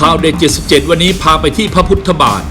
ข่าวเด็ด 77 วันนี้พาไปที่พระพุทธบาท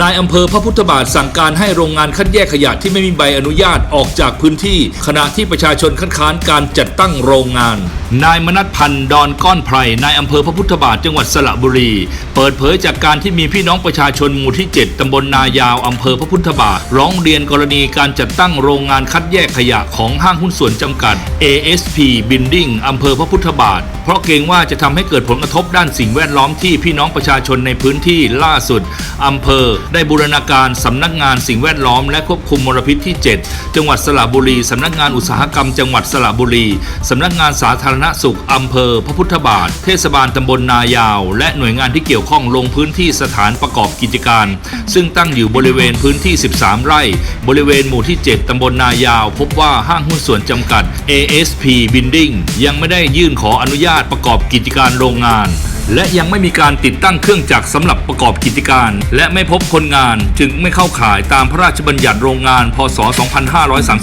นายอำเภอพระพุทธบาทสั่งการให้โรงงานคัดแยกขยะที่ไม่มีใบอนุญาตออกจากพื้นที่ ขณะที่ประชาชนคัดค้านการจัดตั้งโรงงานนายมนัทพันธ์ดอนก้อนไพรนายอำเภอพระพุทธบาทจังหวัดสระบุรี เปิดเผยจากการที่มีพี่น้องประชาชนหมู่ที่ 7 ตำบลนายาว อำเภอพระพุทธบาท ร้องเรียนกรณีการจัดตั้งโรงงานคัดแยกขยะของห้างหุ้นส่วนจำกัด ASP Building อำเภอพระพุทธบาท เพราะเกรงว่าจะทำให้เกิดผลกระทบด้านสิ่งแวดล้อมที่พี่น้องประชาชนในพื้นที่ล่าสุดอำเภอได้บูรณาการสำนักงานสิ่งแวดล้อม และควบคุมมลพิษที่ 7 จังหวัดสระบุรีสำนักงานอุตสาหกรรม จังหวัดสระบุรีสำนักงานสาธารณสุขอำเภอ พระพุทธบาท เทศบาลตำบลนายาว และหน่วยงานที่เกี่ยวข้องลงพื้นที่สถานประกอบกิจการ ซึ่งตั้งอยู่บริเวณพื้นที่ 13 ไร่ บริเวณหมู่ที่ 7 ตำบลนายาว พบว่าห้างหุ้นส่วนจำกัด ASP Building ยังไม่ได้ยื่นขออนุญาตประกอบกิจการโรงงาน และยังไม่มีการติดตั้งเครื่องจักรสำหรับประกอบกิจการ และไม่พบคนงานจึงไม่เข้าข่ายตามพระราชบัญญัติโรงงาน พศ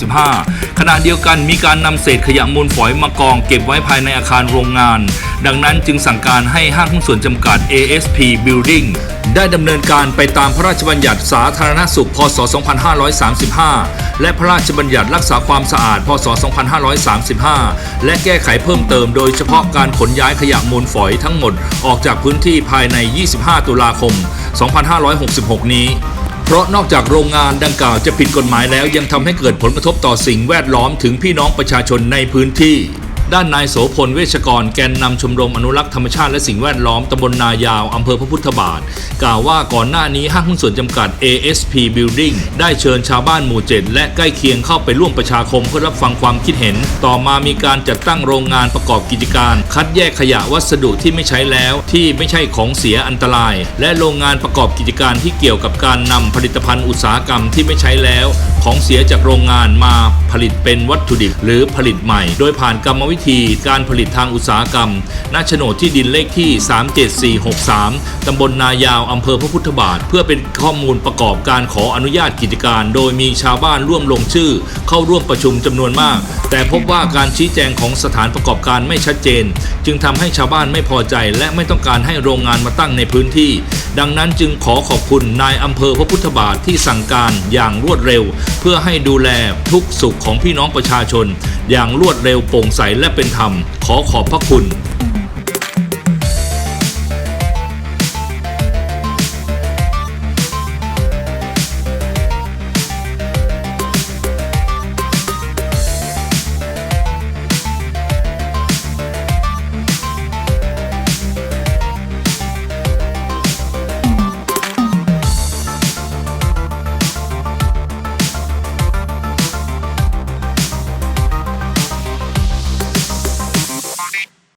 2535 ขณะเดียวกันมีการนำเศษขยะมูลฝอยมากองเก็บไว้ภายในอาคารโรงงาน ดังนั้นจึงสั่งการให้ห้างหุ้นส่วนจำกัด ASP Building ได้ดำเนินการไปตามพระราชบัญญัติสาธารณสุข พศ 2535 และพระราชบัญญัติรักษาความสะอาด พศ 2535 และแก้ไขเพิ่มเติมโดยเฉพาะการขนย้ายขยะมูลฝอยทั้งหมดออกจากพื้นที่ภายใน 25 ตุลาคม 2566 นี้ เพราะนอกจากโรงงานดังกล่าวจะผิดกฎหมายแล้วยังทำให้เกิดผลกระทบต่อสิ่งแวดล้อมถึงพี่น้องประชาชนในพื้นที่ ด้านนายโสพลเวชกรแกนนำชมรมอนุรักษ์ธรรมชาติและสิ่งแวดล้อมตำบลนายาวอำเภอพระพุทธบาท กล่าวว่าก่อนหน้านี้ห้างหุ้นส่วนจำกัด ASP Building ได้เชิญชาวบ้านหมู่ 7 และใกล้เคียงเข้าไปร่วมประชาคมเพื่อรับฟังความคิดเห็น ต่อมามีการจัดตั้งโรงงานประกอบกิจการ คัดแยกขยะวัสดุที่ไม่ใช้แล้วที่ไม่ใช่ของเสียอันตราย และโรงงานประกอบกิจการที่เกี่ยวกับการนำผลิตภัณฑ์อุตสาหกรรมที่ไม่ใช้แล้ว ของเสียจากโรงงานมาผลิตเป็นวัตถุดิบหรือผลิตใหม่ โดยผ่านกรรมวิธีการผลิตทางอุตสาหกรรมณโฉนดที่ดินเลขที่ 37463 ตำบลนายาว อำเภอพระพุทธบาท เพื่อเป็นข้อมูลประกอบการขออนุญาตกิจการ โดยมีชาวบ้านร่วมลงชื่อ เข้าร่วมประชุมจำนวนมาก แต่พบว่าการชี้แจงของสถานประกอบการไม่ชัดเจน จึงทำให้ชาวบ้านไม่พอใจและไม่ต้องการให้โรงงานมาตั้งในพื้นที่ ดังนั้นจึงขอขอบคุณนายอำเภอพระพุทธบาทที่สั่งการอย่างรวดเร็ว เพื่อให้ดูแลทุกสุขของพี่น้องประชาชน อย่างรวดเร็วโปร่งใสและเป็นธรรม ขอขอบพระคุณ